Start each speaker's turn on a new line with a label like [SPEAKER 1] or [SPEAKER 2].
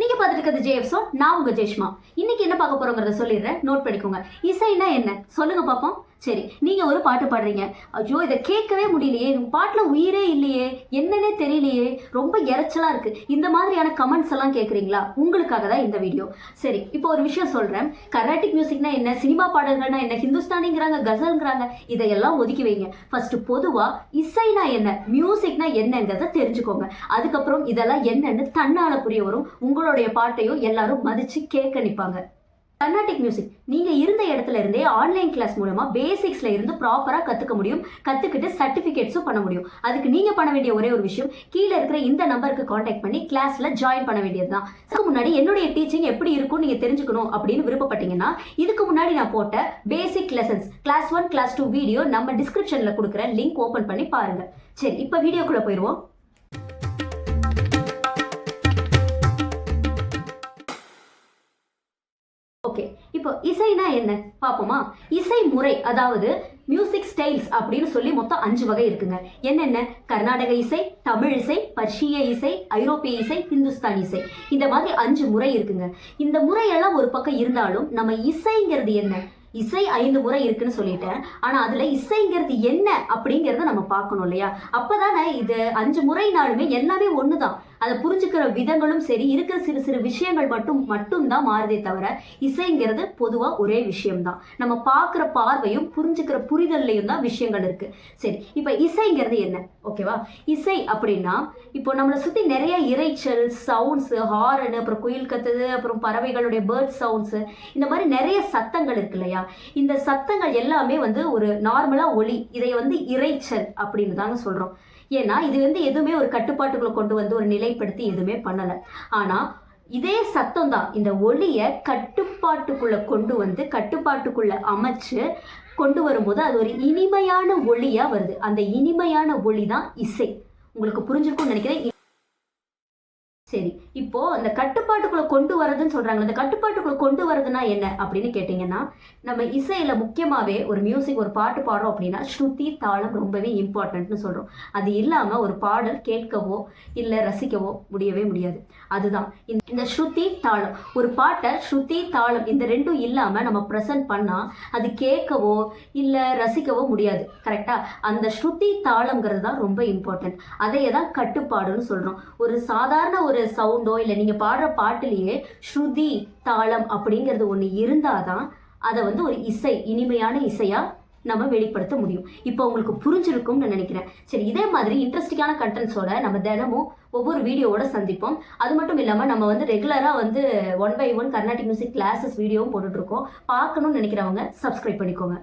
[SPEAKER 1] நீங்க பார்த்துட்டு இருக்கிறது ஜேஎஃப்ஸோ நான் உங்க ஜெஷ்மா இன்னைக்கு என்ன பார்க்க போறோங்கிறத சொல்லிடுறேன். நோட் பண்ணிக்கோங்க. இசைனா என்ன? சொல்லுங்க பாப்போம். சரி நீங்கள் ஒரு பாட்டு பாடுறீங்க. ஐயோ இதை கேட்கவே முடியலையே. உங்கள் பாட்டில் உயிரே இல்லையே. என்னன்னே தெரியலையே. ரொம்ப இறைச்சலாக இருக்குது இந்த மாதிரியான கமெண்ட்ஸ் எல்லாம் கேட்குறீங்களா உங்களுக்காக தான் இந்த வீடியோ சரி இப்போ ஒரு விஷயம் சொல்கிறேன் கர்நாட்டிக் மியூசிக்னா என்ன? சினிமா பாடல்கள்னா என்ன? ஹிந்துஸ்தானிங்கிறாங்க கசல்ங்கிறாங்க. இதையெல்லாம் ஒதுக்கி வைங்க. ஃபஸ்ட்டு பொதுவாக இசைனா என்ன? மியூசிக்னா என்னங்கிறத தெரிஞ்சுக்கோங்க. அதுக்கப்புறம் இதெல்லாம் என்னன்னு தன்னால புரிய வரும். உங்களுடைய பாட்டையும் எல்லாரும் மதித்து கேட்க நிற்பாங்க கர்நாடிக் மியூசிக் நீங்க இருந்த இடத்துல இருந்தே ஆன்லைன் கிளாஸ் மூலமா பேசிக்ஸ்ல இருந்து ப்ராப்பரா கத்துக்க முடியும் கத்துக்கிட்டு சர்டிபிகேட்ஸும் பண்ண முடியும். அதுக்கு நீங்க பண்ண வேண்டிய ஒரே ஒரு விஷயம் கீழே இருக்கிற இந்த நம்பருக்கு காண்டாக்ட் பண்ணி கிளாஸ்ல ஜாயின் பண்ண வேண்டியதுதான். அதுக்கு முன்னாடி என்னுடைய டீச்சிங் எப்படி இருக்கும் நீங்க தெரிஞ்சுக்கணும் அப்படின்னு விருப்பப்பட்டீங்கன்னா இதுக்கு முன்னாடி நான் போட்ட basic lessons class one class two video நம்ம டிஸ்கிரிப்ஷன்ல கொடுக்குற லிங்க் ஓபன் பண்ணி பாருங்க. சரி இப்போ வீடியோக்குள்ள போயிடுவோம் ஓகே. இப்போ இசைனா என்ன? பார்ப்போமா? இசை முறை அதாவது மியூசிக் ஸ்டைல்ஸ் அப்படின்னு சொல்லி மொத்தம் அஞ்சு வகை இருக்குங்க. என்னென்ன? கர்நாடக இசை தமிழ் இசை பர்ஷிய இசை ஐரோப்பிய இசை ஹிந்துஸ்தான் இசை. இந்த மாதிரி அஞ்சு முறை இருக்குங்க. இந்த முறையெல்லாம் ஒரு பக்கம் இருந்தாலும் நம்ம இசைங்கிறது என்ன? இசை ஐந்து முறை இருக்குன்னு சொல்லிட்டேன். ஆனா அதுல இசைங்கிறது என்ன அப்படிங்கறத நம்ம பார்க்கணும் இல்லையா? அப்பதானே இது அஞ்சு முறைனாலுமே எல்லாமே ஒண்ணுதான். அதை புரிஞ்சுக்கிற விதங்களும் சரி இருக்கிற சிறு சிறு விஷயங்கள் மட்டும் மட்டும்தான் மாறுதே தவிர இசைங்கிறது பொதுவாக ஒரே விஷயம்தான். நம்ம பார்க்குற பார்வையும் புரிஞ்சுக்கிற புரிதல்லையும் தான் விஷயங்கள் இருக்கு. சரி இப்போ இசைங்கிறது என்ன? ஓகேவா இசை அப்படின்னா இப்போ நம்மளை சுற்றி நிறைய இறைச்சல் சவுண்ட்ஸ் ஹாரன் அப்புறம் குயில் கத்துது அப்புறம் பறவைகளுடைய பேர்ட் சவுண்ட்ஸ் இந்த மாதிரி நிறைய சத்தங்கள் இருக்கு இல்லையா? இந்த சத்தங்கள் எல்லாமே வந்து ஒரு நார்மலாக ஒளி இதை வந்து இறைச்சல் அப்படின்னு தாங்க சொல்கிறோம் ஏன்னா இது வந்து எதுவுமே ஒரு கட்டுப்பாட்டுக்குள்ள கொண்டு வந்து ஒரு நிலைப்படுத்தி எதுவுமே பண்ணல. ஆனா இதே சத்தம் தான் இந்த ஒளியை கட்டுப்பாட்டுக்குள்ள கொண்டு வந்து கட்டுப்பாட்டுக்குள்ள அமைச்சு கொண்டு வரும்போது அது ஒரு இனிமையான ஒளியா வருது. அந்த இனிமையான ஒளி தான் இசை. உங்களுக்கு புரிஞ்சிருக்கும்னு நினைக்கிறேன். சரி இப்போ அந்த கட்டுப்பாட்டுக்குள்ள கொண்டு வரதுன்னு சொல்றாங்க அந்த கட்டுப்பாட்டுக்குள்ள கொண்டு வரதுன்னா என்ன அப்படின்னு கேட்டிங்கன்னா நம்ம இசையில முக்கியமாவே ஒரு மியூசிக் ஒரு பாட்டு பாடுறோம் அப்படின்னா ஸ்ருதி தாளம் ரொம்பவே இம்பார்ட்டன்ட்னு சொல்றோம். அது இல்லாம ஒரு பாடல் கேட்கவோ இல்ல ரசிக்கவோ முடியவே முடியாது. அதுதான். இந்த- இந்த ஸ்ருதி தாளம். ஒரு பாட்டை ஸ்ருதி தாளம் இந்த ரெண்டும் இல்லாம நம்ம ப்ரெசென்ட் பண்ணா அது கேட்கவோ இல்ல ரசிக்கவோ முடியாது. கரெக்டா அந்த ஸ்ருதி தாளம்ங்கிறது தான் ரொம்ப இம்பார்ட்டன்ட் அதையே தான் கட்டுப்பாடுன்னு சொல்றோம். ஒரு சாதாரண ஒரு சவுண்டோ இல்லை நீங்கள் பாடுற பாட்டுலேயே ஸ்ருதி தாளம் அப்படிங்கிறது ஒன்று இருந்தால் தான் அதை வந்து ஒரு இசை இனிமையான இசையாக நம்ம வெளிப்படுத்த முடியும். இப்போ உங்களுக்கு புரிஞ்சிருக்கும்னு நான் நினைக்கிறேன். சரி இதே மாதிரி இன்ட்ரெஸ்டிங்கான கண்டென்ட்ஸோட நம்ம தினமும் ஒவ்வொரு வீடியோவோட சந்திப்போம். அது மட்டும் இல்லாமல் நம்ம வந்து ரெகுலராக வந்து one by one Carnatic music classes வீடியோவும் போட்டுட்ருக்கோம் பார்க்கணும்னு நினைக்கிறவங்க சப்ஸ்கிரைப் பண்ணிக்கோங்க.